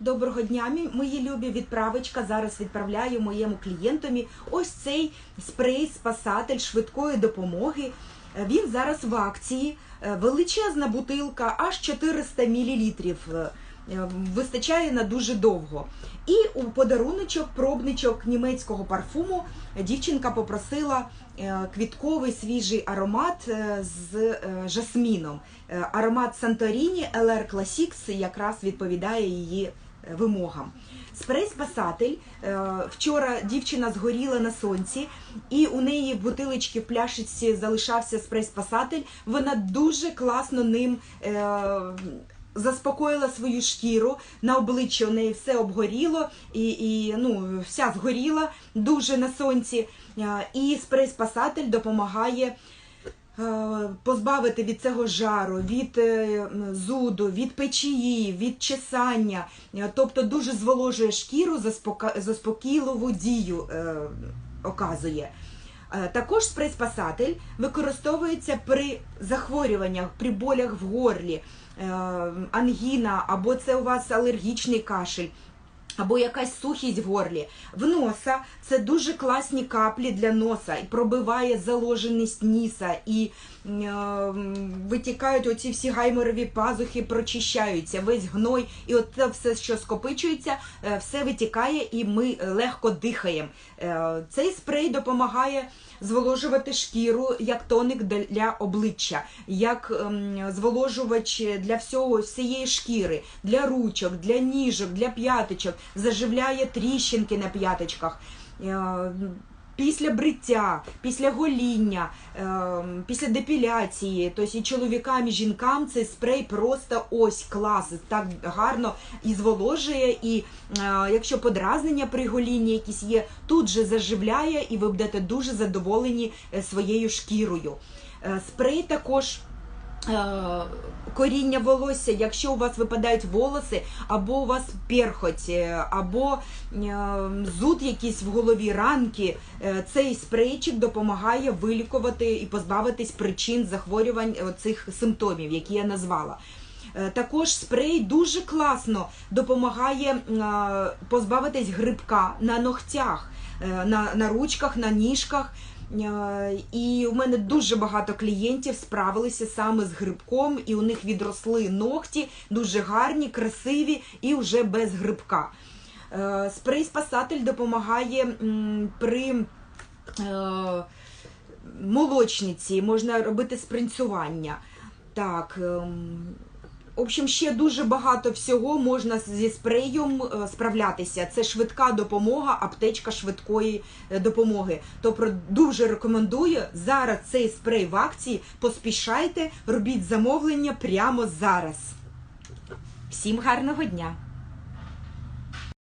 Доброго дня, мої любі. Відправочка. Зараз відправляю моєму клієнтові ось цей спрей спасатель швидкої допомоги. Е, Він зараз в акції. Е, Величезна бутилка, аж 400 мл. Вистачає на дуже довго. І у подаруночок, пробничок німецького парфуму дівчинка попросила е, квітковий свіжий аромат е, з е, жасміном. Е, Аромат Санторіні LR Classics якраз відповідає її е, вимогам. Спрей спасатель. е, Вчора дівчина згоріла на сонці, і у неї в бутилочці в пляшечці залишався спрей спасатель. Вона дуже класно ним. е, Заспокоїла свою шкіру на обличчі у неї все обгоріло і, і ну, вся згоріла дуже на сонці. Е, І спрей спасатель допомагає позбавити від цього жару, від е, зуду, від печії, від чесання, Е, тобто дуже зволожує шкіру, заспокійливу дію е, оказує. Е, Також спрей-спасатель використовується при захворюваннях, при болях в горлі, е, ангіна, або це у вас алергічний кашель. Або якась сухість в горлі. В носа. Це дуже класні каплі для носа. І пробиває заложеність ніса, і е, витікають оці всі гайморові пазухи, прочищаються, весь гной, і от все, що скопичується, е, все витікає, і ми легко дихаємо. Е, Цей спрей допомагає зволожувати шкіру як тоник для обличчя, як ем, зволожувач для всього всієї шкіри, для ручок, для ніжок, для п'яточок, заживляє тріщинки на п'яточках. Е, Після бриття, після гоління, ем, після депіляції, тобто і чоловікам, і жінкам цей спрей просто ось клас, так гарно і зволожує, і е, якщо подразнення при голінні якісь є, тут же заживляє, і ви будете дуже задоволені е, своєю шкірою. Е, Спрей також. Е, Коріння волосся, якщо у вас випадають волоси, або у вас перхоть, е, або е, зуд якийсь в голові, ранки, цей спрейчик допомагає вилікувати і позбавитись причин захворювань цих симптомів, які я назвала. Також спрей дуже класно допомагає позбавитись грибка на ногтях, на, на ручках, на ніжках. Е, І у мене дуже багато клієнтів справилися саме з грибком, і у них відросли ногті, дуже гарні, красиві і вже без грибка. Е, Спрей спасатель допомагає при е, молочниці, можна робити спринцювання. Так. В общем, ще дуже багато всього можна зі спреєм е, справлятися. Це швидка допомога, аптечка швидкої е, допомоги. Тобто дуже рекомендую зараз цей спрей в акції. Поспішайте, робіть замовлення прямо зараз. Всім гарного дня!